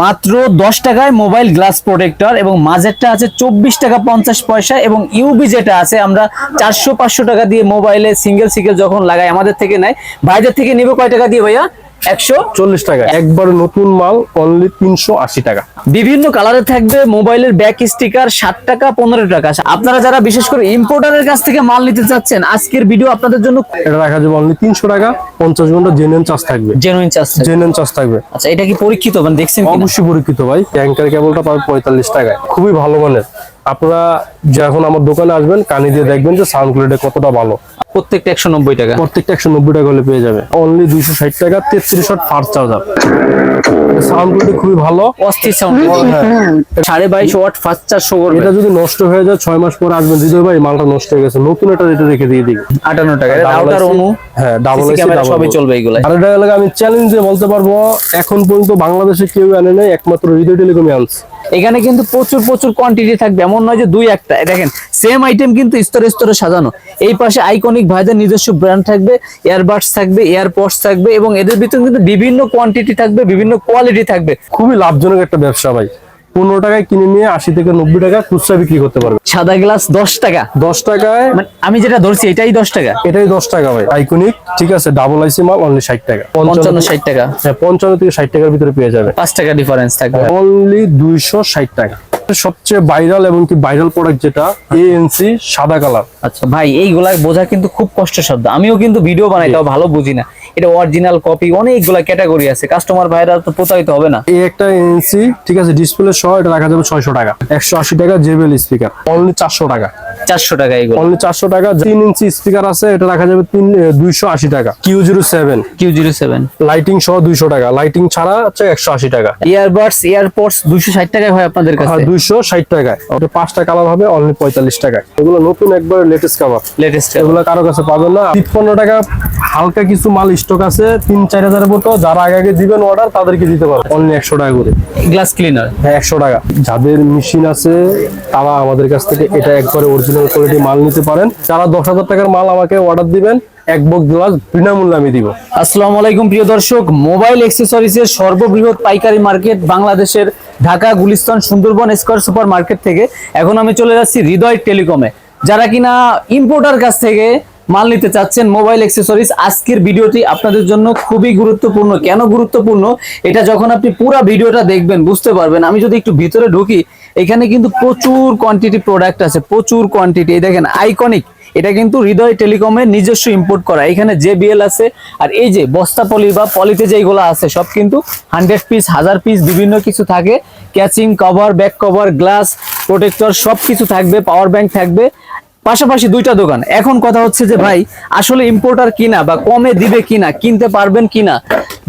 মাত্র দশ টাকায় মোবাইল গ্লাস প্রোটেক্টর এবং মাঝেরটা আছে চব্বিশ টাকা পঞ্চাশ পয়সা এবং ইউবি যেটা আছে, আমরা চারশো পাঁচশো টাকা দিয়ে মোবাইলে সিঙ্গেল সিঙ্গেল যখন লাগাই আমাদের থেকে নেয়, ভাইদের থেকে নেবে কয় টাকা দিয়ে ভাইয়া? একশো চল্লিশ টাকা। একবার নতুন মাল অনলি তিনশো আশি টাকা। বিভিন্ন কালারে থাকবে মোবাইলের ব্যাক স্টিকার ষাট টাকা পনেরো টাকা। আপনারা যারা বিশেষ করে ইম্পোর্টারের কাছ থেকে মাল নিতে চাচ্ছেন আজকের ভিডিও আপনাদের জন্য এটা রাখা যাবে অনলি তিনশো টাকা পঞ্চাশ ঘণ্টা জেনুইন চার্জ থাকবে। জেনুইন চার্জ জেনুইন চার্জ থাকবে। আচ্ছা এটা কি পরীক্ষিত মানে দেখছেন? অবশ্যই পরীক্ষিত ভাই ট্যাঙ্কার কেবলটা পাবে পঁয়তাল্লিশ টাকায়। খুবই ভালো মানের। আপনারা যখন আমার দোকানে আসবেন কানি দিয়ে দেখবেন যে সাউন্ড কোয়ালিটি কতটা ভালো। প্রত্যেকটা একশো নব্বই টাকা। প্রত্যেকটা একশো নব্বই টাকা হলে পেয়ে যাবে। অনলি দুইশো ষাট টাকা তেত্রিশ ফাস্ট চার্জার সাউন্ড কোয়ালিটি খুবই ভালো। অস্থির সাউন্ড সাড়ে বাইশ ওয়াট ফাস্ট চার্জ শো এটা যদি নষ্ট হয়ে যায় ছয় মাস পরে আসবেন। ভাই মালটা নষ্ট হয়ে গেছে। নতুন এটা রেটে রেখে দিয়ে দিই আটান্ন টাকা। রাউটার অনু। হ্যাঁ, double সবই চলবে এগুলো আর এটা আমি চ্যালেঞ্জ দিয়ে বলতে পারব এখন পর্যন্ত বাংলাদেশে কেউ আনে নাই একমাত্র হৃদয় টেলিকমই আনছে। এখানে কিন্তু প্রচুর প্রচুর কোয়ান্টিটি থাকবে। এমন নয় যে দুই একটা। দেখেন সেম আইটেম কিন্তু স্তরে স্তরে সাজানো। এই পাশে আইকনিক ভাইদের নিজস্ব ব্র্যান্ড থাকবে এয়ারবাডস থাকবে এয়ারপডস থাকবে এবং এদের ভিতরে কিন্তু বিভিন্ন কোয়ান্টিটি থাকবে, বিভিন্ন কোয়ালিটি থাকবে। খুবই লাভজনক একটা ব্যবসা ভাই। পনেরো টাকায় কিনে নিয়ে আশি থেকে নব্বই টাকা খুচরা বিক্রি করতে পারবে। সাদা গ্লাস দশ টাকা। দশ টাকায় মানে আমি যেটা ধরছি এটাই দশ টাকা। এটাই দশ টাকা ভাই আইকনিক ঠিক আছে ডাবল আইসি মাল অনলি ষাট টাকা। পঞ্চান্ন ষাট টাকা। হ্যাঁ পঞ্চান্ন থেকে ষাট টাকার ভিতরে পেয়ে যাবে। পাঁচ টাকা ডিফারেন্স থাকবে। অনলি দুইশো ষাট টাকা। সবচেয়ে ভাইরাল এবং কি ভাইরাল প্রোডাক্ট যেটা এএনসি সাদা কালার আচ্ছা ভাই এইগুলা বোঝা কিন্তু খুব কষ্টসাধ্য। আমিও কিন্তু ভিডিও বানাই তাও ভালো বুঝি না। এটা অরিজিনাল কপি অনেকগুলা ক্যাটাগরি আছে। কাস্টমার ভাইরা তো প্রতারিত হবে না। এই একটা এনসি ঠিক আছে ডিসপ্লে সহ এটা রাখা যাবে ছয়শো টাকা। একশো আশি টাকা জেবেল স্পিকার অনলি চারশো টাকা। চারশো টাকা এইগুলো অনলি চারশো টাকা তিন ইঞ্চি স্পিকার আছে এটা রাখা যাবে তিন দুইশো আশি টাকা। Q zero seven Q zero seven lighting সহ দুইশো টাকা। লাইটিং ছাড়া হচ্ছে একশো আশি টাকা। ইয়ারবাডস এয়ারপোর্টস দুইশো ষাট টাকায় হয় আপনাদের কাছে? দুইশো ষাট টাকায়। ওটা পাঁচটা কালার হবে অনলি পঁয়তাল্লিশ টাকায়। এগুলো নতুন একবার লেটেস্ট কাভার লেটেস্ট এগুলো কারও কাছে পাবেন না। টাকা হালকা কিছু মাল স্টক আছে তিন চার হাজারের মতো। যারা আগে আগে দিবেন অর্ডার তাদেরকে দিতে পারবে অনলি একশো টাকা করে। গ্লাস ক্লিনার হ্যাঁ একশো টাকা। যাদের মেশিন আছে তারা আমাদের কাছ থেকে এটা একবারে অরিজিনাল কোয়ালিটি মাল নিতে পারেন। যারা দশ হাজার টাকার মাল আমাকে অর্ডার দিবেন, এক বক গ্লাস বিনামূল্যে আমি দিব। আসসালামু আলাইকুম, প্রিয় দর্শক। মোবাইল অ্যাক্সেসরিজ এর সর্ববৃহৎ পাইকারি মার্কেট বাংলাদেশের Dhaka, Gulistan, Sundarban square super market থেকে। এখন আমি চলে যাচ্ছি হৃদয় টেলিকমে। যারা কিনা ইম্পোর্টার কাছ থেকে মাল নিতে চাচ্ছেন মোবাইল অ্যাক্সেসরিজ, আজকের ভিডিওটি আপনাদের জন্য খুবই গুরুত্বপূর্ণ। কেন গুরুত্বপূর্ণ? এটা যখন আপনি পুরো ভিডিওটা দেখবেন, বুঝতে পারবেন। আমি যদি একটু ভিতরে ঢুকি, এখানে কিন্তু প্রচুর কোয়ান্টিটি প্রোডাক্ট আছে, প্রচুর কোয়ান্টিটি এই দেখেন আইকনিক এটা কিন্তু হৃদয় টেলিকমের নিজস্ব ইম্পোর্ট করা। এখানে জেবিএল আছে, আর এই যে বস্তা পলি বা পলিতে যেগুলো আছে, সব কিন্তু হান্ড্রেড পিস হাজার পিস বিভিন্ন কিছু থাকে। Catching cover back cover glass protector সব কিছু থাকবে পাওয়ার ব্যাংক থাকবে। পাশাপাশি দুইটা দোকান। এখন কথা হচ্ছে যে ভাই আসলে ইম্পোর্টার কিনা বা কমে দিবে কিনা কিনতে পারবেন কিনা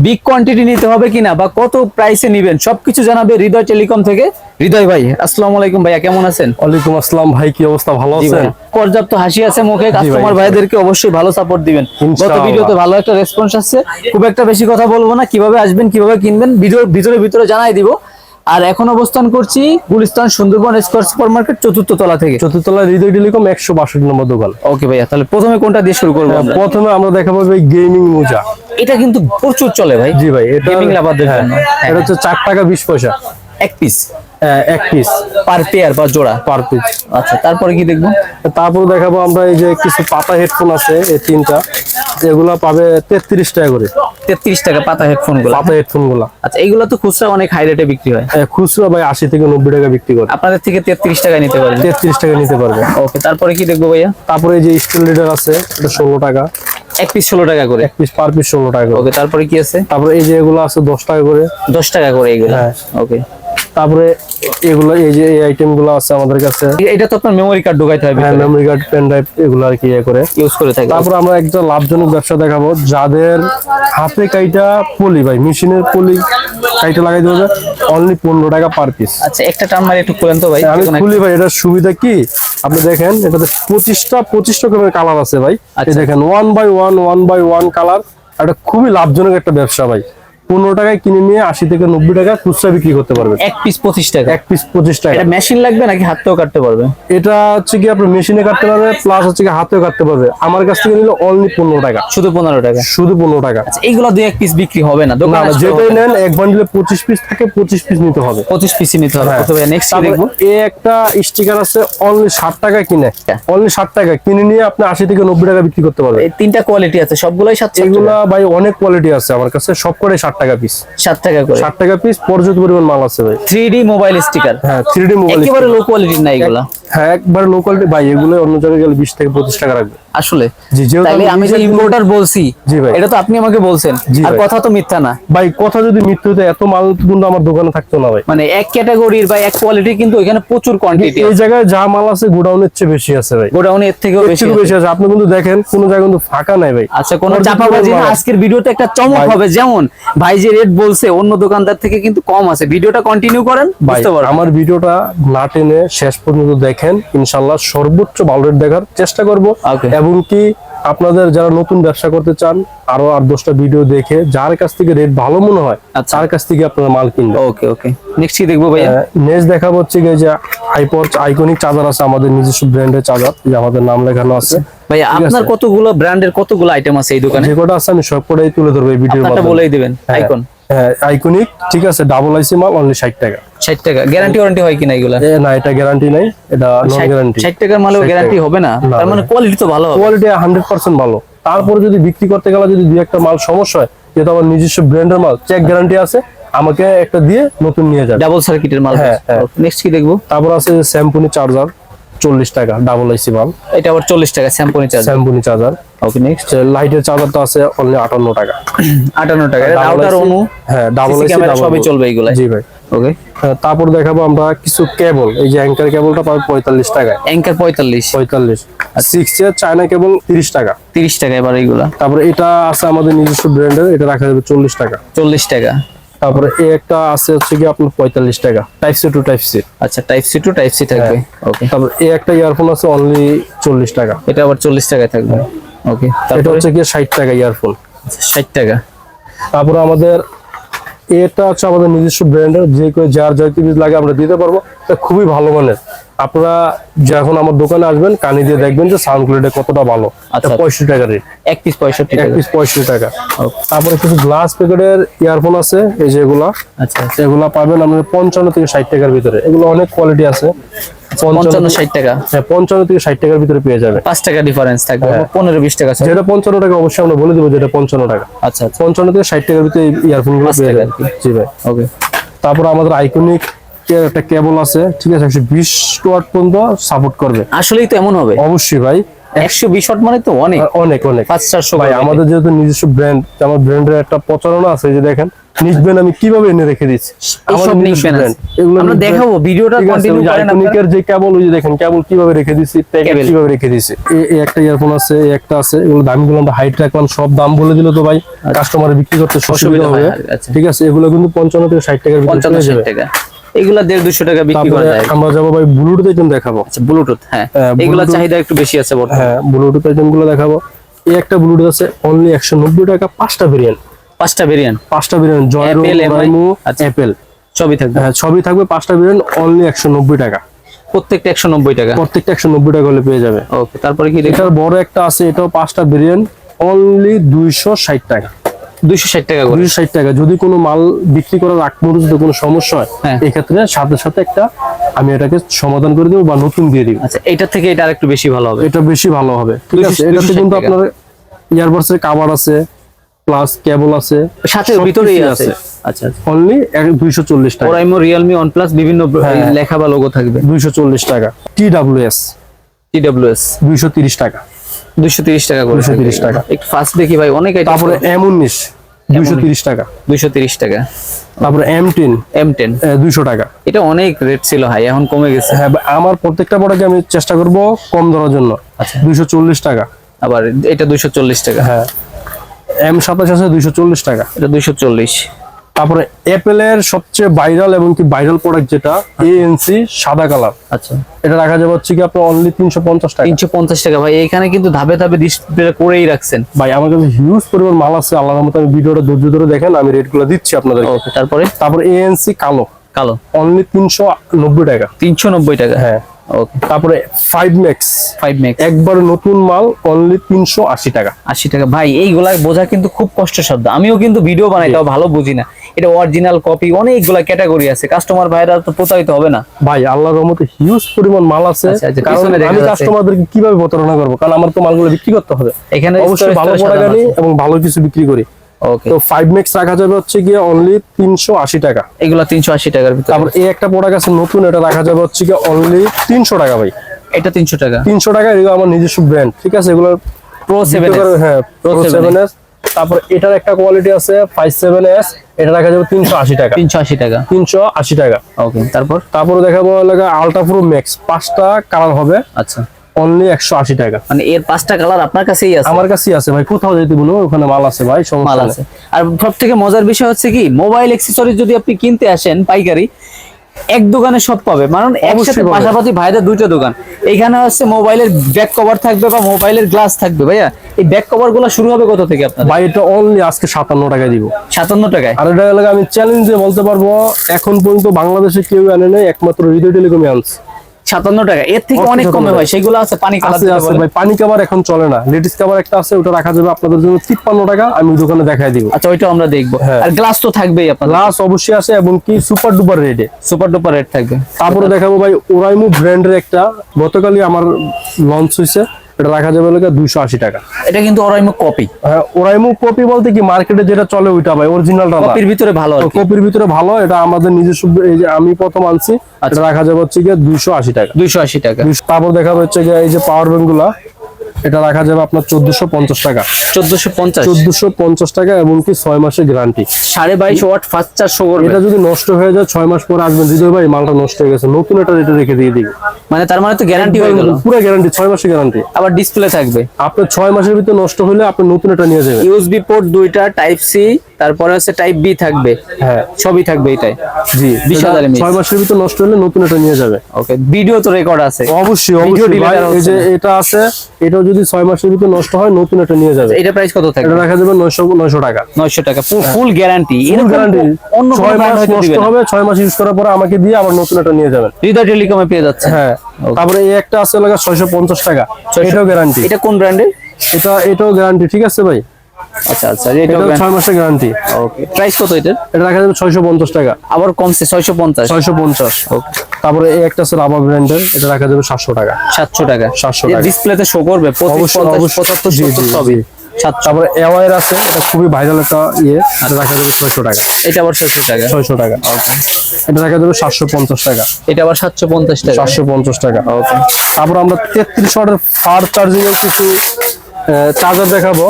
বিগ কোয়ান্টিটি নিতে হবে কিনা বা কত প্রাইসে নিবেন সবকিছু জানাবে হৃদয় টেলিকম থেকে। হৃদয় ভাই আসসালামু আলাইকুম ভাইয়া কেমন আছেন? ওয়ালাইকুম আসসালাম ভাই কি অবস্থা? ভালো আছেন? পর্যাপ্ত হাসি আছে মুখে কাস্টমার ভাইদেরকে অবশ্যই ভালো সাপোর্ট দিবেন। গত। ভিডিওতে ভালো একটা রেসপন্স আসছে। খুব একটা বেশি কথা বলব না কীভাবে আসবেন কীভাবে কিনবেন ভিডিওর ভিতরে ভিতরে জানাই দিব। আর এখন অবস্থান করছি Gulistan Sundarban square super market চতুর্থ তলা থেকে। চতুর্থ হৃদয় টেলিকম একশো বাষট্টি নম্বর দোকান। ওকে ভাইয়া তাহলে প্রথমে কোনটা দিয়ে শুরু করব প্রথমে আমরা দেখাবো এই গেমিং মোজা। এটা কিন্তু প্রচুর চলে ভাই। জি ভাই Gaming loverদের হ্যাঁ, জন্য। এটা হচ্ছে চার টাকা বিশ পয়সা। এক পিস হ্যাঁ, এক পিস পার পেয়ার বা জোড়া? পার পিস আচ্ছা তারপরে কি দেখব? তারপর দেখাবো আমরা এই যে কিছু পাতা হেডফোন আছে এই তিনটা। এগুলা পাবে তেত্রিশ টাকা করে। তেত্রিশ টাকা পাতা হেডফোনগুলো। পাতা হেডফোনগুলো। আচ্ছা এইগুলো তো খুচরা অনেক হাই রেটে বিক্রি হয়। এ, খুচরা ভাই আশি থেকে নব্বই টাকা বিক্রি করে। আপনাদের থেকে তেত্রিশ টাকা নিতে পারবে তেত্রিশ টাকা নিতে পারবে। ওকে তারপরে কি দেখব ভাইয়া? তারপরে এই যে স্টিল লিডার আছে এটা ষোলো টাকা। এক পিস ষোলো টাকা করে। এক পিস পার পিস ষোলো টাকা করে। ওকে তারপরে কি আছে? তারপরে এই যে এগুলো আছে দশ টাকা করে। দশ টাকা করে এগুলো। হ্যাঁ। ওকে। তারপরে এগুলো এই যে এই আইটেমগুলো আছে আমাদের কাছে। এটা তো আপনার মেমোরি কার্ড ঢোকাইতে হবে হ্যাঁ মেমোরি কার্ড পেন ড্রাইভ এগুলো আর কি ইয়ে করে। ইউজ করে থাকে। তারপর আমরা একটা লাভজনক ব্যবসা দেখাবো। যাদের হাতে কাইটা পলি ভাই মেশিনের পলি কাইটা লাগাই দেবে অনলি পনেরো টাকা পার পিস আচ্ছা একটা টার্ম মারি একটু খুলেন তো ভাই আমি খুলি ভাই এটার সুবিধা কি? আপনি দেখেন এটাতে পঁচিশটা পঁচিশ রকমের কালার আছে ভাই। এই আচ্ছা। দেখেন one by one one by one colour এটা খুবই লাভজনক একটা ব্যবসা ভাই। পনেরো টাকায় কিনে নিয়ে আশি থেকে নব্বই টাকা খুচরা বিক্রি করতে পারবেন এক পিস পঁচিশ টাকা। এক পিস পঁচিশ টাকা। এটা মেশিন লাগবে নাকি হাতেও কাটতে পারবে? এটা হচ্ছে কি আপনার মেশিনে কাটতে পারবে প্লাস হচ্ছে কি হাতেও কাটতে পারবে। আমার কাছ থেকে নিলে অনলি পনেরো টাকা। শুধু পনেরো টাকা? শুধু পনেরো টাকা। আচ্ছা এইগুলো দুই এক পিস বিক্রি হবে না দোকানে যেটাই নেন এক বান্ডিলে পঁচিশ পিস থাকে পঁচিশ পিস নিতে হবে। পঁচিশ পিসই নিতে হবে। হ্যাঁ। নেক্সট তারপরে দেখব? এ একটা স্টিকার আছে অনলি ষাট টাকা কিনে। হ্যাঁ। অনলি ষাট টাকা কিনে নিয়ে আপনি আশি থেকে নব্বই টাকা বিক্রি করতে পারবে এই তিনটা কোয়ালিটি আছে সবগুলোই সাত এগুলা ভাই অনেক কোয়ালিটি আছে আমার কাছে সব করে ষাট টাকা পিস টাকা করে। টাকা পিস পর্যাপ্ত পরিমাণ মাল আছে ভাই। থ্রি ডি মোবাইল স্টিকার হ্যাঁ থ্রি ডি মোবাইল একেবারে লো কোয়ালিটির না এগুলা? হ্যাঁ একবার লো কোয়ালিটি ভাই এগুলো অন্য জায়গায় গেলে বিশ থেকে পঁচিশ টাকা রাখবে। আসলে? জি, যেহেতু তাইলে আমি যে ইম্পোর্টার বলছি জি ভাই। এটা তো আপনি আমাকে বলছেন। আর কথা তো মিথ্যা না। ভাই কথা যদি মৃত্যু হতো এত মাল কিন্তু আমার দোকানে থাকতো না ভাই। মানে এক ক্যাটাগরির বা এক কোয়ালিটির কিন্তু ওইখানে প্রচুর কোয়ান্টিটি এই জায়গায় যা মাল আছে গোডাউনের চেয়ে বেশি আছে ভাই। গোডাউনে এর থেকেও বেশি। বেশি আছে। আপনি কিন্তু দেখেন কোনো জায়গায় কিন্তু ফাঁকা নাই ভাই। আচ্ছা কোনো চাপাবাজি না। আজকের ভিডিওতে একটা চমক হবে। যেমন ভাই যে রেট বলছে অন্য দোকানদার থেকে কিন্তু কম আছে। ভিডিওটা কন্টিনিউ করেন ভাই বুঝতে পারবেন। আমার ভিডিওটা না টেনে শেষ পর্যন্ত দেখেন। ইনশাল্লাহ সর্বোচ্চ ভালো রেট দেখার চেষ্টা করব. এবং কি আপনাদের যারা নতুন ব্যবসা করতে চান আরও আট দশটা ভিডিও দেখে যার কাছ থেকে রেট ভালো মনে হয় আচ্ছা। তার কাছ থেকে আপনারা মাল কিনবেন। ওকে ওকে নেক্সট কি দেখব ভাইয়া? নেক্সট দেখাবো হচ্ছে যে আইপড আইকনিক চার্জার আছে আমাদের নিজস্ব ব্র্যান্ডের চার্জার যে আমাদের নাম লেখানো আছে। ঠিক আপনার। কতগুলো ব্র্যান্ডের কতগুলো আইটেম আছে এই দোকানে? যে কটা আছে আমি সব কটাই তুলে ধরবো এই ভিডিওর মাধ্যমে। বলেই দিবেন আইকন হ্যাঁ আইকনিক ঠিক আছে ডাবল আইসি মাল অনলি ষাট টাকা। ষাট টাকা। গ্যারান্টি ওয়ারেন্টি হয় কিনা এগুলা? না এটা গ্যারান্টি নাই এটা নন গ্যারান্টি ষাট টাকার মালেও গ্যারান্টি হবে না? তার মানে কোয়ালিটি তো ভালো হবে। কোয়ালিটি হান্ড্রেড পার্সেন্ট ভালো। তারপরে যদি বিক্রি করতে গেলে যদি দুই একটা মাল সমস্যা হয় যেহেতু আমার নিজস্ব ব্র্যান্ডের মাল চেক গ্যারান্টি আছে আমাকে একটা দিয়ে নতুন নিয়ে যাবে। ডাবল সার্কিটের মাল হ্যাঁ, হ্যাঁ। নেক্সট কি দেখব? তারপর আছে স্যাম্পুনি চার্জার চল্লিশ টাকা ডাবল আইসি মাল এটা আবার চল্লিশ টাকা Symphony charge Symphony charger okay next লাইটের চার্জারটা আছে অনলি আটান্ন টাকা। আটান্ন টাকা। রাউটার অনু হ্যাঁ ডাবল আইসি সবই চলবে এগুলাই জি ভাই। ওকে হ্যাঁ, তারপর দেখাবো আমরা কিছু কেবল এই যে অ্যাঙ্কার কেবলটা পাবে পঁয়তাল্লিশ টাকা অ্যাঙ্কার পঁয়তাল্লিশ। পঁয়তাল্লিশ। সিক্স এর চায়না কেবল তিরিশ টাকা। তিরিশ টাকা এবার এইগুলা তারপরে এটা আছে আমাদের নিজস্ব ব্র্যান্ডের এটা রাখা যাবে চল্লিশ টাকা। চল্লিশ টাকা। তারপরে এ একটা আছে হচ্ছে কি আপনার পঁয়তাল্লিশ টাকা। Type C two type C আচ্ছা type C two type C থাকবে। ওকে তারপর এই একটা ইয়ারফোন আছে অনলি চল্লিশ টাকা। এটা আবার চল্লিশ টাকায় থাকবে। ওকে এটা তারপরে? হচ্ছে কি ষাট টাকা ইয়ারফোন ষাট টাকা। তারপরে আমাদের এটা হচ্ছে আমাদের নিজস্ব ব্র্যান্ডের যে যার যার যা পিস লাগে আমরা দিতে পারব। এটা খুবই ভালো মানের। আপনারা যখন আমার দোকানে আসবেন কানে দিয়ে দেখবেন যে সাউন্ড কোয়ালিটি কতটা ভালো। আচ্ছা। পঁয়ষট্টি টাকা রেট এক পিস পঁয়ষট্টি এক টাকা পিস পঁয়ষট্টি টাকা। তারপরে কিছু গ্লাস প্যাকেটের ইয়ারফোন আছে এই যে এগুলা। আচ্ছা আচ্ছা। এগুলা পাবেন আপনার পঞ্চান্ন থেকে ষাট টাকার ভিতরে। এগুলো অনেক কোয়ালিটি আছে। পঞ্চান্ন ষাট টাকা। হ্যাঁ পঞ্চান্ন থেকে ষাট টাকার ভিতরে পেয়ে যাবে পাঁচ টাকা ডিফারেন্স থাকবে। হ্যাঁ। পনেরো বিশ টাকা ছাড়। যেটা পঞ্চান্ন টাকা অবশ্যই আমরা বলে দেবো যেটা পঞ্চান্ন টাকা। আচ্ছা আচ্ছা। পঞ্চান্ন থেকে ষাট টাকার ভিতরে ইয়ারফোনগুলো পেয়ে যাবে। জি ভাই। ওকে তারপর আমাদের আইকনিক একটা কেবল আছে ঠিক আছে? একশো বিশ ওয়াট পর্যন্ত সাপোর্ট করবে। আসলেই তো এমন হবে। অবশ্যই ভাই। একশো বিশ ওয়াট মানে তো অনেক। অনেক অনেক। পাঁচ চারশো ভাই আমাদের যেহেতু নিজস্ব ব্র্যান্ড আমার ব্র্যান্ডের একটা প্রচারণা আছে যে দেখেন নিজ আমি কীভাবে এনে রেখে দিচ্ছি? আমরা দেখাবো, ভিডিওটা করেন যে কেবল ওই যে দেখেন কেবল কীভাবে রেখে দিছি প্যাকেট কীভাবে রেখে দিছি এই- এই একটা ইয়ারফোন আছে এই একটা আছে এগুলো দামগুলো আমরা হাইট রাখলাম সব দাম বলে দিলে তো ভাই। কাস্টমার বিক্রি করতে অসুবিধা অসুবিধা হবে। আচ্ছা। ঠিক আছে এগুলো কিন্তু পঞ্চান্ন থেকে ষাট টাকার ভিতরে টাকা। এগুলা দেড় দুশো টাকা বিক্রি করা যায়। আমরা যাব ভাই ব্লুটুথ আইটেম দেখাবো। আচ্ছা ব্লুটুথ হ্যাঁ। হ্যাঁ, এগুলা চাহিদা একটু বেশি আছে হ্যাঁ ব্লুটুথ আইটেমগুলো দেখাবো। এই একটা ব্লুটুথ আছে অনলি একশো নব্বই টাকা পাঁচটা ভেরিয়েন্ট পাঁচটা ভেরিয়েন্ট পাঁচটা ভেরিয়েন্ট জয়রো রাইমো। অ্যাপেল সবই থাকবে? হ্যাঁ সবই থাকবে পাঁচটা ভেরিয়েন্ট অনলি একশো নব্বই টাকা। প্রত্যেকটা একশো নব্বই টাকা? প্রত্যেকটা একশো নব্বই টাকা হলে পেয়ে যাবে। ওকে তারপরে কি এটার বড় একটা আছে এটাও পাঁচটা ভেরিয়েন্ট অনলি দুইশো ষাট টাকা। দুইশো ষাট টাকা দুইশো ষাট টাকা। যদি কোনো মাল বিক্রি করার আগ মুহূর্তে কোনো সমস্যা হয় হ্যাঁ। এই ক্ষেত্রে সাথে সাথে একটা আমি এটাকে সমাধান করে দেবো বা নতুন দিয়ে দিব। আচ্ছা এটা থেকে এটা আরেকটু বেশি ভালো হবে। এটা বেশি ভালো হবে। ঠিক আছে? 260 এটাতে কিন্তু আপনার ইয়ারবাডস এর কাভার আছে প্লাস কেবল আছে সাথে ভিতরেই আছে। আচ্ছা অনলি দুইশো চল্লিশ টাকা। ওরাইমো রিয়েলমি ওয়ানপ্লাস বিভিন্ন হ্যাঁ। লেখা বা লোগো থাকবে। দুইশো চল্লিশ টাকা। টিডব্লিউএস দুইশো তিরিশ টাকা। দুইশো তিরিশ টাকা করে 230 টাকা। একটু ফাস্ট দেখি ভাই অনেক তারপরে এম উনিশ দুইশো তিরিশ টাকা। দুইশো তিরিশ টাকা। তারপরে এম টেন এম টেন দুইশো টাকা। এটা অনেক রেট ছিল ভাই এখন কমে গেছে। হ্যাঁ আমার প্রত্যেকটা প্রোডাক্টে আমি চেষ্টা করব কম ধরার জন্য। আচ্ছা। দুইশো চল্লিশ টাকা। আবার এটা দুইশো চল্লিশ টাকা। হ্যাঁ। এম সাতাশ আছে দুইশো চল্লিশ টাকা। এটা দুইশো চল্লিশ। তারপরে অ্যাপেলের সবচেয়ে ভাইরাল এবং কি ভাইরাল প্রোডাক্ট যেটা এএনসি সাদা কালার। আচ্ছা। এটা রাখা যাবে হচ্ছে কি আপনার অনলি তিনশো পঞ্চাশ টাকা। তিনশো পঞ্চাশ টাকা। ভাই এখানে কিন্তু ধাপে ধাপে ডিসপ্লে করেই রাখছেন। ভাই আমার কাছে হিউজ পরিমাণ মাল আছে। আল্লাহর মতো আমি ভিডিওটা ধৈর্য ধরে দেখেন আমি রেটগুলো দিচ্ছি আপনাদের ওকে তারপরে? তারপর এএনসি কালো। কালো। অনলি তিনশো নব্বই টাকা। তিনশো নব্বই টাকা? হ্যাঁ। তারপরে ফাইভ ম্যাক্স ফাইভ ম্যাক্স একবার নতুন মাল অনলি তিনশো আশি টাকা। আশি টাকা। ভাই এইগুলা বোঝা কিন্তু খুব কষ্ট শব্দ আমিও কিন্তু ভিডিও বানাই তাও ভালো বুঝি না। এটা অরিজিনাল কপি অনেকগুলা ক্যাটাগরি আছে। কাস্টমার ভাইরা তো প্রতারিত হবে না। ভাই আল্লাহর রহমতে হিউজ পরিমাণ মাল আছে। আচ্ছা, আচ্ছা, কারণ আমি কাস্টমারদেরকে কীভাবে প্রতারণা করব? কারণ আমার তো মালগুলো বিক্রি করতে হবে। এখানে অবশ্যই ভালো প্রোডাক্ট এবং ভালো কিছু বিক্রি করি। ওকে তো ফাইভ ম্যাক্স রাখা যাবে হচ্ছে গিয়ে অনলি তিনশো আশি টাকা। এগুলা তিনশো আশি টাকার ভিতরে। তারপর এই একটা প্রোডাক্ট আছে নতুন এটা রাখা যাবে হচ্ছে গিয়ে অনলি তিনশো টাকা ভাই। এটা তিনশো টাকা। তিনশো টাকা এগুলো আমার নিজস্ব ব্র্যান্ড ঠিক আছে? এগুলো প্রো সেভেন হ্যাঁ Pro pro 7S seven S তারপর এটার একটা কোয়ালিটি আছে ফাইভ সেভেন এস এটা রাখা যাবে তিনশো আশি টাকা। তিনশো আশি টাকা। তিনশো আশি টাকা। ওকে তারপর? তারপরে দেখাবো লাগে আলট্রা প্রো ম্যাক্স পাঁচটা কালার হবে। আচ্ছা। অনলি একশো আশি টাকা। মানে এর পাঁচটা কালার আপনার কাছেই আছে? আমার কাছেই আছে ভাই কোথাও যেতে বলব ওখানে মাল আছে ভাই সব মাল আছে। আর সব থেকে মজার বিষয় হচ্ছে কি মোবাইল অ্যাক্সেসরিজ যদি আপনি কিনতে আসেন পাইকারি এক দোকানে সব পাবে। মানে একসাথে পাশাপাশি ভাইদের দুইটা দোকান। এখানে হচ্ছে মোবাইলের ব্যাক কভার থাকবে বা মোবাইলের গ্লাস থাকবে। ভাইয়া এই ব্যাক কভারগুলো শুরু হবে কত থেকে আপনার ভাই এটা অনলি আজকে সাতান্ন টাকায় দিব। সাতান্ন টাকায়? আর এটা আমি চ্যালেঞ্জ বলতে পারব এখন পর্যন্ত বাংলাদেশে কেউ আনে নাই একমাত্র হৃদয় টেলিকমে আনছে। সাতান্ন টাকা। এর থেকে অনেক কমে হয় সেগুলো আছে পানি ভাই। পানি কাবার এখন চলে না। লেডিস কাবার একটা আছে ওটা রাখা যাবে আপনাদের জন্য তিপ্পান্ন টাকা আমি দোকানে দেখাই দিব। আচ্ছা ওইটা আমরা দেখব। হ্যাঁ। আর গ্লাস তো থাকবেই আপনার গ্লাস অবশ্যই আছে এবং কি সুপার ডুপার রেটে সুপার ডুপার রেট থাকবে। তারপরে দেখাবো ভাই ওরাইমু ব্র্যান্ডের একটা। গতকালই আমার লঞ্চ হয়েছে। এটা রাখা যাবে লাগে দুইশো আশি টাকা। এটা কিন্তু ওরাইমো কপি। হ্যাঁ, ওরাইমু কপি বলতে কি মার্কেটে যেটা চলে ওইটা ভাই অরিজিনালটা কপির ভিতরে ভালো কপির ভিতরে ভালো এটা আমাদের নিজস্ব এই যে আমি প্রথম আনছি এটা রাখা যাবে হচ্ছে গিয়ে দুইশো আশি টাকা। দুইশো আশি টাকা। তারপর দেখা হচ্ছে গিয়ে এই যে পাওয়ার ব্যাংকগুলা। এটা রাখা যাবে আপনার চোদ্দশো পঞ্চাশ টাকা। চোদ্দশো পঞ্চাশ? চোদ্দশো পঞ্চাশ টাকা এবং কি ছয় মাসের গ্যারান্টি সাড়ে বাইশ ওয়াট ফাস্ট চার্জ শো করবে। এটা যদি নষ্ট হয়ে যায় ছয় মাস পরে আসবেন। হৃদয় ভাই মালটা নষ্ট হয়ে গেছে। নতুন এটা রেটে রেখে দিয়ে দিবে মানে তার মানে তো গ্যারান্টি হয়ে গেল। পুরো গ্যারান্টি ছয় মাসের গ্যারান্টি আবার ডিসপ্লে থাকবে। আপনার ছয় মাসের ভিতরে নষ্ট হলে আপনি নতুন এটা নিয়ে যাবেন। ইউএসবি পোর্ট দুইটা টাইপ সি তারপরে হচ্ছে টাইপ বি থাকবে। হ্যাঁ। সবই থাকবে এটাই। জি বিশ এটা হাজার ছয় মাসের ভিতরে নষ্ট হলে নতুন এটা নিয়ে যাবে। ওকে ভিডিও তো রেকর্ড আছে। অবশ্যই অবশ্যই। এই যে। এটা আছে এটাও যদি ছয় মাসের ভিতরে নষ্ট হয় নতুন একটা নিয়ে যাবে। এটা প্রাইস কত এটা রাখা যাবে নয়শো নয়শো টাকা। নয়শো টাকা ফুল গ্যারান্টি গ্যারান্টি অন্য ছয় মাস নষ্ট হবে ছয় মাস ইউজ করার পরে আমাকে দিয়ে আবার নতুন একটা নিয়ে যাবেন। হৃদয় টেলিকমে পেয়ে যাচ্ছে। হ্যাঁ। তারপরে এই একটা আছে লাগা ছয়শো পঞ্চাশ টাকা। এটাও গ্যারান্টি এটা কোন ব্র্যান্ডের এটা এটাও গ্যারান্টি ঠিক আছে ভাই? আচ্ছা আচ্ছা এটা এটাও ছয় মাসের গ্যারান্টি ওকে প্রাইস কত এটার? এটা রাখা যাবে ছয়শো পঞ্চাশ টাকা। আবার কমছে ছয়শো পঞ্চাশ? ছয়শো পঞ্চাশ। তারপরে এই একটা আছে রাবার ব্র্যান্ডের এটা রাখা যাবে সাতশো টাকা। সাতশো টাকা। 700 টাকা। ডিসপ্লেতে শো করবে পঁচিশ অবশ্যই, পঞ্চাশ অবশ্যই। পঁচাত্তর জি, সত্তর জি, সবই। তারপরে এওয়ার আছে এটা খুবই ভাইরাল একটা ইয়ে এটা রাখা যাবে ছয়শো টাকা। এটা আবার ছয়শো টাকা। ছয়শো টাকা। এটা রাখা যাবে সাতশো পঞ্চাশ টাকা। এটা আবার সাতশো পঞ্চাশ টাকা। চারশো পঞ্চাশ টাকা। তারপর আমরা তেত্রিশ ওয়াটের ফার চার্জিং এর কিছু চার্জার দেখাবো।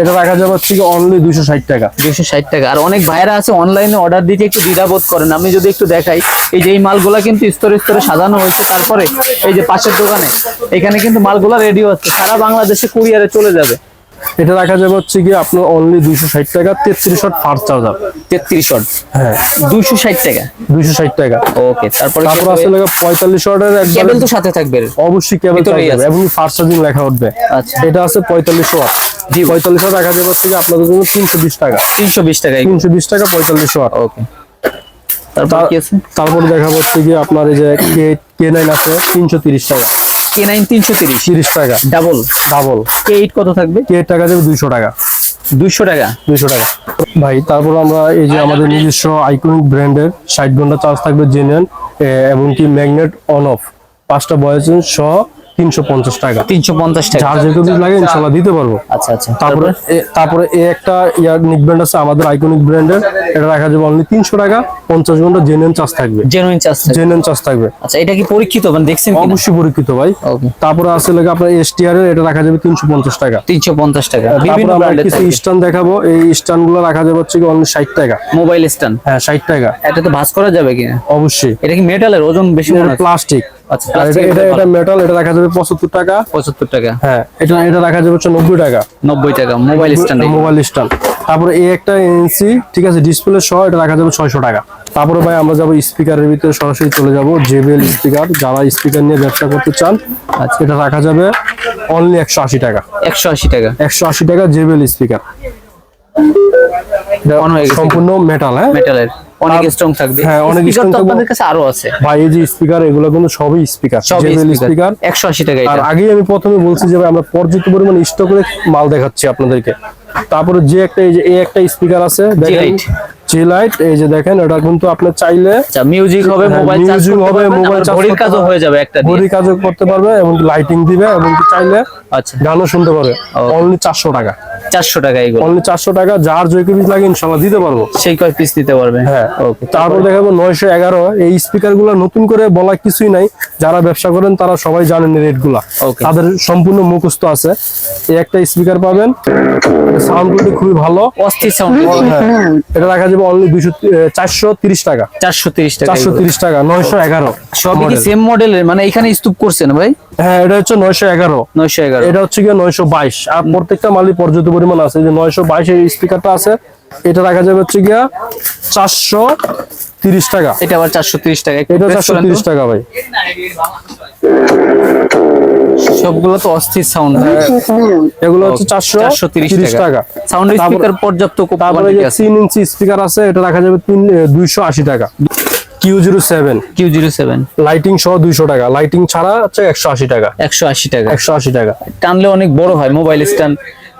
এটা রাখা যাবে হচ্ছে অনলি দুইশো ষাট টাকা। দুশো ষাট টাকা। আর অনেক ভাইরা আছে অনলাইনে অর্ডার দিতে একটু দ্বিধাবোধ করেন। আমি যদি একটু দেখাই, এই যে এই মালগুলা কিন্তু স্তরে স্তরে সাজানো হয়েছে। তারপরে এই যে পাশের দোকানে, এখানে কিন্তু মালগুলা রেডি হচ্ছে। সারা বাংলাদেশে কুরিয়ারে চলে যাবে। এটা রাখা যাবে হচ্ছে কি আপনার অনলি দুইশো ষাট টাকা তেত্রিশ ওয়াট ফার চার্জার তেত্রিশ ওয়াট হ্যাঁ। দুইশো ষাট টাকা? দুইশো ষাট টাকা। ওকে তারপরে তারপর আছে লাগা পঁয়তাল্লিশ একবার কেবল তো সাথে থাকবে। অবশ্যই কেবল আছে। এবং ফার চার্জিং লেখা উঠবে। আচ্ছা। এটা আছে পঁয়তাল্লিশ ওয়াট জি। পঁয়তাল্লিশ ওয়াট রাখা যাবে হচ্ছে কি আপনাদের জন্য তিনশো বিশ টাকা। তিনশো বিশ টাকা তিনশো বিশ টাকা পঁয়তাল্লিশ ওয়াট ওকে তারপর তা- কি আছে? তারপরে দেখা হচ্ছে কি আপনার এই যে কে কে নাইন আছে তিনশো তিরিশ টাকা। কে নাইন তিনশো তিরিশ তিরিশ টাকা। ডাবল ডাবল কে এইট কত থাকবে? কে টাকা যাবে দুইশো টাকা। দুইশো টাকা? দুইশো টাকা। ভাই তারপর আমরা এই যে আমাদের নিজস্ব আইকনিক ব্র্যান্ডের ষাট ঘণ্টা চার্জ থাকবে জেনুইন এবং কি ম্যাগনেট অন অফ পাঁচটা বয়স সহ তিনশো পঞ্চাশ টাকা। তিনশো পঞ্চাশ টাকা। চার্জ যেহেতু লাগে ইনশাল্লাহ দিতে পারব। আচ্ছা আচ্ছা। তারপরে তারপরে? এই একটা ইয়ার নিক ব্র্যান্ড আছে আমাদের আইকনিক ব্র্যান্ডের। এটা রাখা যাবে অনলি তিনশো টাকা পঞ্চাশ ঘণ্টা জেনুইন চার্জ থাকবে। জেনুইন চার্জ জেনুইন চার্জ থাকবে। আচ্ছা এটা কি পরীক্ষিত? মানে দেখছেন অবশ্যই পরীক্ষিত ভাই। তারপরে আছে লাগে আপনার এসটিআর এর এটা রাখা যাবে তিনশো পঞ্চাশ টাকা। তিনশো পঞ্চাশ টাকা। বিভিন্ন ব্র্যান্ডের কিছু স্ট্যান্ড দেখাবো। এই স্ট্যান্ডগুলো রাখা যাবে হচ্ছে কি অনলি ষাট টাকা। মোবাইল স্ট্যান্ড হ্যাঁ ষাট টাকা। এটা তো ভাঁজ করা যাবে কিনা? অবশ্যই। এটা কি মেটালের ওজন বেশি হচ্ছে? প্লাস্টিক আচ্ছা এটা এটা মেটাল এটা রাখা যাবে পঁচাত্তর টাকা। পঁচাত্তর টাকা। হ্যাঁ এটা এটা রাখা যাবে হচ্ছে নব্বই টাকা। নব্বই টাকা মোবাইল স্ট্যান্ড মোবাইল স্ট্যান্ড তারপরে এই একটা এনসি ঠিক আছে ডিসপ্লে সহ এটা রাখা যাবে ছয়শো টাকা। তারপরে ভাই আমরা যাব স্পিকারের ভিতরে সরাসরি চলে যাব জেবিএল স্পিকার যারা স্পিকার নিয়ে ব্যবসা করতে চান আচ্ছা। এটা রাখা যাবে অনলি একশো আশি টাকা। একশো আশি টাকা। একশো আশি টাকা জেবিএল স্পিকার হয়ে সম্পূর্ণ মেটাল হ্যাঁ? মেটালের অনেক স্ট্রং থাকবে। হ্যাঁ, অনেক স্ট্রং থাকবে। আপনাদের কাছে আরও আছে। ভাই এই যে স্পিকার এগুলো কিন্তু সবই স্পিকার সব স্পিকার একশো আশি টাকা আর আগেই আমি প্রথমে বলছি যে ভাই আমরা পর্যাপ্ত পরিমাণ করে মাল দেখাচ্ছি আপনাদেরকে। তারপরে যে একটা এই যে এই একটা স্পিকার আছে দেখেন। জি লাইট এই যে দেখেন এটা কিন্তু আপনি চাইলে আচ্ছা মিউজিক হবে হ্যাঁ, মোবাইল চার্জ music হবে হবে, মোবাইল ঘড়ির কাজও হয়ে যাবে একটা দিয়ে। ঘড়ি কাজও করতে পারবে এবং লাইটিং দিবে এবং চাইলে আচ্ছা। গানও শুনতে পারবে। অনলি চারশো টাকা। চারশো টাকা এগুলো। অনলি চারশো টাকা যার যে পিস লাগে ইনশাল্লাহ দিতে পারব। সেই কয় পিস দিতে পারবে? হ্যাঁ। ওকে তারপর দেখাবো নয়শো এগারো। এই স্পিকারগুলো নতুন করে বলা কিছুই নাই। যারা ব্যবসা করেন তারা সবাই জানেন রেটগুলা। Okay. তাদের সম্পূর্ণ মুখস্থ আছে। এই একটা স্পিকার পাবেন। সাউন্ড কোয়ালিটি খুবই ভালো। অস্থির সাউন্ড হ্যাঁ, এটা রাখা যাবে অনলি দুইশো চারশো তিরিশ টাকা। চারশো তিরিশ টাকা চারশো তিরিশ টাকা নয়শো এগারো। সবই কি সেম মডেলের মানে এখানে স্তূপ করছেন ভাই? হ্যাঁ এটা হচ্ছে নয়শো এগারো। নয়শো এগারো। এটা হচ্ছে গিয়ে নয়শো বাইশ। আর প্রত্যেকটা মালই পর্যাপ্ত পরিমাণ আছে। যে নয়শো বাইশ এই স্পিকারটা আছে এটা রাখা যাবে হচ্ছে গিয়া চারশো তিরিশ টাকা। এটা আবার চারশো তিরিশ টাকা এটা চারশো। তিরিশ টাকা ভাই। সবগুলো তো অস্থির সাউন্ড এগুলো হচ্ছে চারশো চারশো তিরিশ টাকা। সাউন্ড স্পিকার পর্যাপ্ত তারপরে কোয়ান্টিটি আছে। তিন ইঞ্চি স্পিকার আছে এটা রাখা যাবে তিন দুইশো আশি টাকা। Q zero seven Q zero seven lighting সহ দুইশো টাকা। লাইটিং ছাড়া হচ্ছে একশো আশি টাকা। একশো আশি টাকা। একশো আশি টাকা। টানলে অনেক বড় হয় মোবাইল স্ট্যান্ড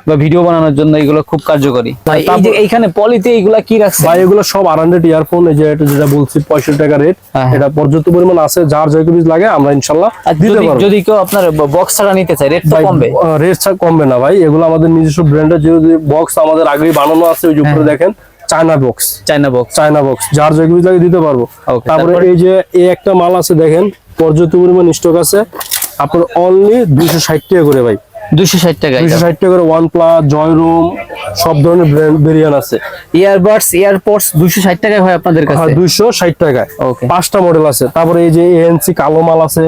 বা ভিডিও বানানোর জন্য এগুলো খুব কার্যকরী। ভাই এই যে এইখানে পলিতে এগুলা কি রাখছে ভাই এগুলো সব আর হান্ড্রেড ইয়ারফোন এই যে এটা যেটা বলছি পঁয়ষট্টি টাকা রেট হ্যাঁ, হ্যাঁ। এটা পর্যাপ্ত পরিমাণ আছে যার যে পিস লাগে আমরা ইনশাল্লাহ দিতে যদি যদি কেউ আপনার বক্স ছাড়া নিতে চায় রেট তো কমবে। রেট কমবে না ভাই। এগুলো আমাদের নিজস্ব ব্র্যান্ডের যে বক্স আমাদের আগেই বানানো আছে ওই যে উপরে হ্যাঁ। দেখেন China box China box China box যার যে পিস লাগে দিতে পারব। তারপরে তারপরে? এই যে এই একটা মাল আছে দেখেন পর্যাপ্ত পরিমাণ স্টক আছে। আপনার অনলি দুইশো ষাট টাকা করে ভাই। দুশো ষাট টাকা জয়রুম সব ধরনের আছে। ইয়ারবাডস টাকায় হয় আপনাদের হ্যাঁ কাছে? দুইশো ষাট টাকায়. পাঁচটা মডেল আছে। তারপরে এই যে এএনসি কালো মাল আছে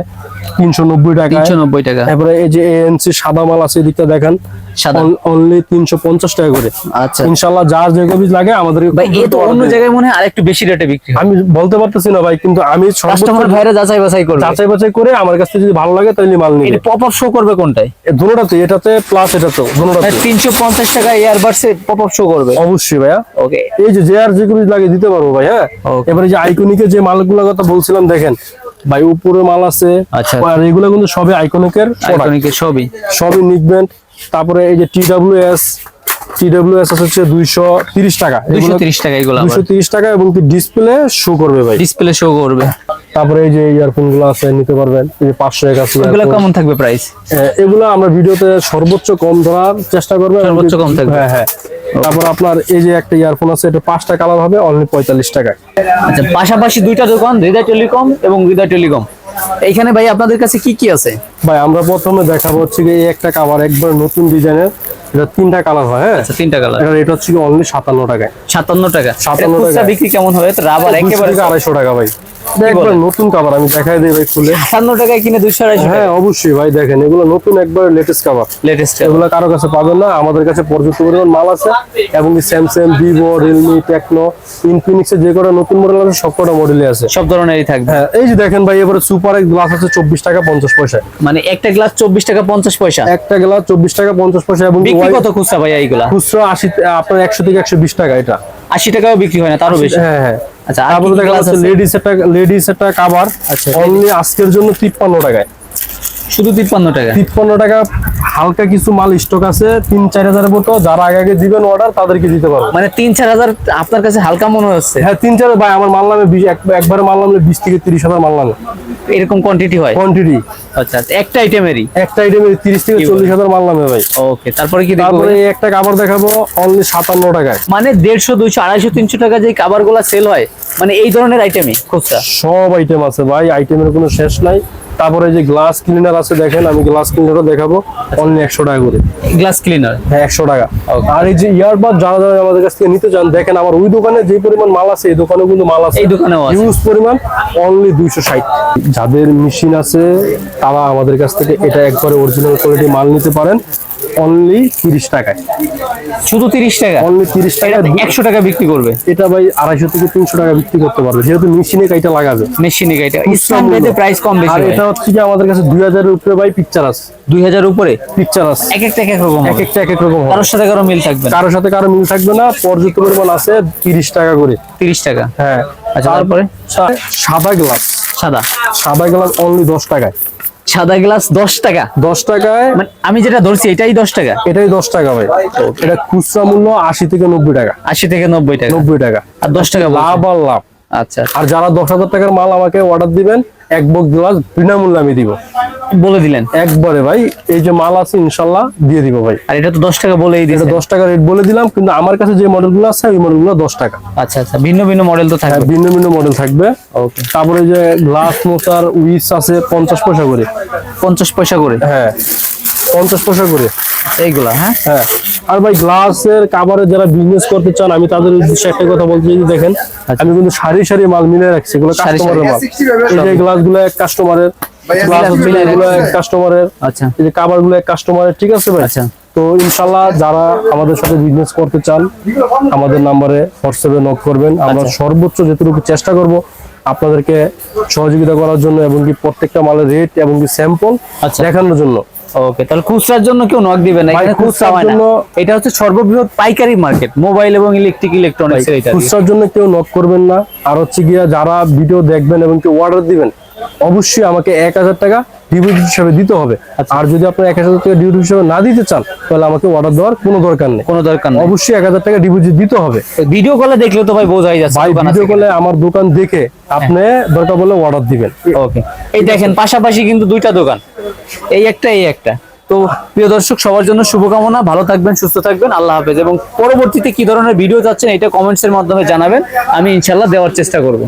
তিনশো নব্বই টাকা তিনশো নব্বই টাকা। তারপরে এই যে এএনসি সাদা মাল আছে এদিকটা দেখেন। সাদা। অনলি তিনশো পঞ্চাশ টাকা করে। আচ্ছা। ইনশাল্লাহ যার যে লাগে আমাদের ভাই এ তো অন্য জায়গায় মনে হয় আরেকটু বেশি রেটে বিক্রি আমি বলতে পারতেছি না ভাই কিন্তু আমি কাস্টমার ভাইরা যাচাই বাছাই করবে। যাচাই বাছাই করে আমার কাছ যদি ভালো লাগে তাহলে মাল নিবে। এটা পপ আপ শো করবে কোনটায়? দুটোটাতে এটাতে প্লাস দুটোটাতে। তিনশো পঞ্চাশ টাকা ইয়ারবাডস এ পপ আপ শো করবে। অবশ্যই ভাইয়া। ওকে এই যে আর যে কবিজ লাগে দিতে পারব ভাই হ্যাঁ এবারে যে আইকনিকের যে মালগুলোর কথা বলছিলাম দেখেন ভাই উপরে মাল আছে আচ্ছা। আর এগুলো কিন্তু সবই আইকনিকের। আইকনিকের সবই। সবই নিকবেন্ট তারপরে এই যে টিডাব্লিউএস টিডাব্লিউএস হচ্ছে দুইশো তিরিশ টাকা। দুশো তিরিশ টাকা এগুলো দুশো তিরিশ টাকা এবং কি ডিসপ্লে শো করবে ভাই? ডিসপ্লে শো করবে। তারপরে এই যে ইয়ারফোনগুলো আছে নিতে পারবেন। এই যে পাঁচশো এক আছে এগুলো কেমন থাকবে প্রাইস এগুলো আমরা ভিডিওতে সর্বোচ্চ কম ধরার চেষ্টা করব সর্বোচ্চ কম থাকবে। হ্যাঁ। হ্যাঁ তারপর আপনার এই যে একটা ইয়ারফোন আছে এটা পাঁচটা কালার হবে অনলি পঁয়তাল্লিশ টাকায়। আচ্ছা পাশাপাশি দুইটা দোকান হৃদয় টেলিকম এবং হৃদয় টেলিকম। এইখানে ভাই আপনাদের কাছে কি কি আছে? ভাই, আমরা প্রথমে দেখাবো হচ্ছে একটা কাভার একবার নতুন ডিজাইনের এটা তিনটা কালার হয় হ্যাঁ? আচ্ছা তিনটা কালার। এটা রেট হচ্ছে অনলি সাতান্ন টাকায় সাতান্ন টাকা। 57 টাকা। বিক্রি কেমন হবে? তো রাবার একেবারে থেকে আড়াইশো টাকা ভাই। একবার নতুন কাভার আমি দেখাই দিই ভাই খুলে সাতান্ন টাকায় কিনে দুশো আড়াইশো হ্যাঁ অবশ্যই ভাই দেখেন এগুলো নতুন একবার লেটেস্ট কাভার লেটেস্ট এগুলো কারও কাছে পাবেন না আমাদের কাছে পর্যাপ্ত পরিমাণ মাল আছে। এবং Samsung Vivo Realme Tecno Infinix এর যে কটা নতুন মডেল আছে সব কটা মডেলই আছে। সব ধরনেরই থাকবে। হ্যাঁ এই যে দেখেন ভাই এবারে সুপার এক গ্লাস আছে চব্বিশ টাকা পঞ্চাশ পয়সা মানে একটা গ্লাস চব্বিশ টাকা পঞ্চাশ পয়সা। একটা গ্লাস চব্বিশ টাকা পঞ্চাশ পয়সা এবং বিক্রি কত খুচরা ভাই এইগুলা? খুচরো আশি আপনার একশো থেকে একশো বিশ টাকা এটা। আশি টাকাও বিক্রি হয় না তারও বেশি? হ্যাঁ হ্যাঁ। আচ্ছা তারপরে দেখা যাচ্ছে লেডিস একটা লেডিস একটা কাবার আচ্ছা, অনলি আজকের জন্য তিপ্পান্ন টাকায়। শুধু তিপ্পান্ন টাকা? তিপ্পান্ন টাকা হালকা কিছু মাল স্টক আছে তিন চার হাজারের মতো যারা আগে আগে দিবেন অর্ডার তাদেরকে দিতে পারব মানে তিন চার হাজার আপনার কাছে হালকা মনে হচ্ছে? হ্যাঁ তিন চার ভাই আমার মাল নামে একবারে মাল নামলে বিশ থেকে তিরিশ হাজার মাল নামে। এরকম কোয়ান্টিটি হয়? কোয়ান্টিটি আচ্ছা আচ্ছা একটা আইটেমেরই একটা আইটেমে তিরিশ থেকে চল্লিশ হাজার মাল নামে ভাই। ওকে তারপরে কি তারপরে একটা কাপড় দেখাবো অনলি সাতান্ন টাকায়। মানে দেড়শো দুইশো আড়াইশো তিনশো টাকা যে কাবারগুলা সেল হয় মানে এই ধরনের আইটেমই খুচরা? সব আইটেম আছে ভাই আইটেমের কোনো শেষ নাই। তারপরে যে গ্লাস ক্লিনার আছে দেখেন আমি গ্লাস ক্লিনারও দেখাবো। অনলি একশো টাকা করে। গ্লাস ক্লিনার হ্যাঁ একশো টাকা। আর এই যে ইয়ারবাদ যারা যারা আমাদের কাছ থেকে নিতে চান দেখেন আমার ওই দোকানে যে পরিমাণ মাল আছে এই দোকানে কিন্তু মাল আছে। এই দোকানেও। ইউজ পরিমাণ অনলি দুইশো ষাট। যাদের মেশিন আছে তারা আমাদের কাছ থেকে এটা একবারে অরিজিনাল কোয়ালিটি মাল নিতে পারেন। অনলি তিরিশ টাকায়। শুধু তিরিশ টাকা? অনলি তিরিশ টাকা এটা একশো টাকা বিক্রি করবে। এটা ভাই আড়াইশো থেকে তিনশো টাকা বিক্রি করতে পারবে। যেহেতু মেশিনে কাইটা লাগাবে। মেশিনে এটা খুচরা প্রাইস কম বেশি আর এটা হচ্ছে কি আমাদের কাছে দুই হাজারের উপরে ভাই পিকচার আছে। দুই হাজার উপরে? পিকচার আছে। এক একটা এক এক রকম এক একটা এক এক রকম কারোর সাথে কারও মিল থাকবে কারোর সাথে কারও মিল থাকবে না। পর্যাপ্ত পরিমাণ আছে তিরিশ টাকা করে। তিরিশ টাকা। হ্যাঁ। আচ্ছা তারপরে সাদা গ্লাস সাদা। সাদা গ্লাস অনলি দশ টাকায়। সাদা গ্লাস দশ টাকা। দশ টাকায়? মানে আমি যেটা ধরছি এটাই দশ টাকা। এটাই দশ টাকা ভাই। এটা খুচরা মূল্য আশি থেকে নব্বই টাকা। আশি থেকে নব্বই টাকা। নব্বই টাকা। আর দশ টাকা লাভ আর লাভ। আচ্ছা। আর যারা দশ হাজার টাকার মাল আমাকে অর্ডার দিবেন এক বক গ্লাস বিনামূল্যে আমি দিব। বলে দিলেন? একবারে ভাই এই যে মাল আছে ইনশাল্লাহ দিয়ে দিব ভাই। আর এটা তো দশ টাকা বলেই দিয়েছে দশ টাকা রেট বলে দিলাম কিন্তু আমার কাছে যে মডেলগুলো আছে ওই মডেলগুলো দশ টাকা। আচ্ছা আচ্ছা। ভিন্ন ভিন্ন মডেল তো হ্যাঁ থাকবে ভিন্ন ভিন্ন মডেল থাকবে। ওকে তারপরে যে গ্লাস মোচার উইস আছে পঞ্চাশ পয়সা করে। পঞ্চাশ পয়সা করে? হ্যাঁ পঞ্চাশ পয়সা করে। এইগুলা হ্যাঁ? হ্যাঁ। আর ভাই গ্লাসের কাভারে যারা বিজনেস করতে চান আমি তাদের উদ্দেশ্যে একটা কথা বলতে যদি দেখেন আমি কিন্তু সারি সারি মাল মিলে রাখছি এগুলো আচ্ছা। কাস্টমারের মাল এই যে গ্লাসগুলো এক কাস্টমারের গ্লাস এক কাস্টমারের আচ্ছা এই যে কাভার এক কাস্টমারের ঠিক আছে ভাই আচ্ছা। তো ইনশাল্লাহ যারা আমাদের সাথে বিজনেস করতে চান আমাদের নাম্বারে হোয়াটসঅ্যাপে নক করবেন আমরা আচ্ছা। সর্বোচ্চ যেটুকু চেষ্টা করব আপনাদেরকে সহযোগিতা করার জন্য এবং কি প্রত্যেকটা মালের রেট এবং কি স্যাম্পল আচ্ছা। দেখানোর জন্য ওকে তাহলে খুচরার জন্য কেউ নক দিবে না এখানে খুচরা হয় না। এটা হচ্ছে সর্ববৃহৎ পাইকারি মার্কেট মোবাইল এবং ইলেকট্রিক ইলেকট্রনিক্স এটা খুচরার জন্য কেউ নক করবেন না। আর হচ্ছে গিয়া যারা ভিডিও দেখবেন এবং কেউ অর্ডার দিবেন অবশ্যই আমাকে এক হাজার টাকা ডিপোজিট হিসাবে দিতে হবে। আচ্ছা। আর যদি আপনার এক হাজার টাকা ডিপোজিট হিসাবে না দিতে চান তাহলে আমাকে অর্ডার দেওয়ার কোনো দরকার নেই। কোনো দরকার নেই। অবশ্যই এক হাজার টাকা ডিপোজিট দিতে হবে। ভিডিও কলে দেখলে তো ভাই বোঝাই যাচ্ছে ভাই ভিডিও কলে আমার দোকান দেখে আপনি দরকার বলে অর্ডার দিবেন। ওকে এই দেখেন পাশাপাশি কিন্তু দুইটা দোকান। এই একটা এই একটা। তো প্রিয় দর্শক সবার জন্য শুভকামনা। ভালো থাকবেন সুস্থ থাকবেন। আল্লাহ হাফেজ। এবং পরবর্তীতে কি ধরনের ভিডিও চাচ্ছেন এটা কমেন্টস এর মাধ্যমে জানাবেন। আমি ইনশাল্লাহ দেওয়ার চেষ্টা করব।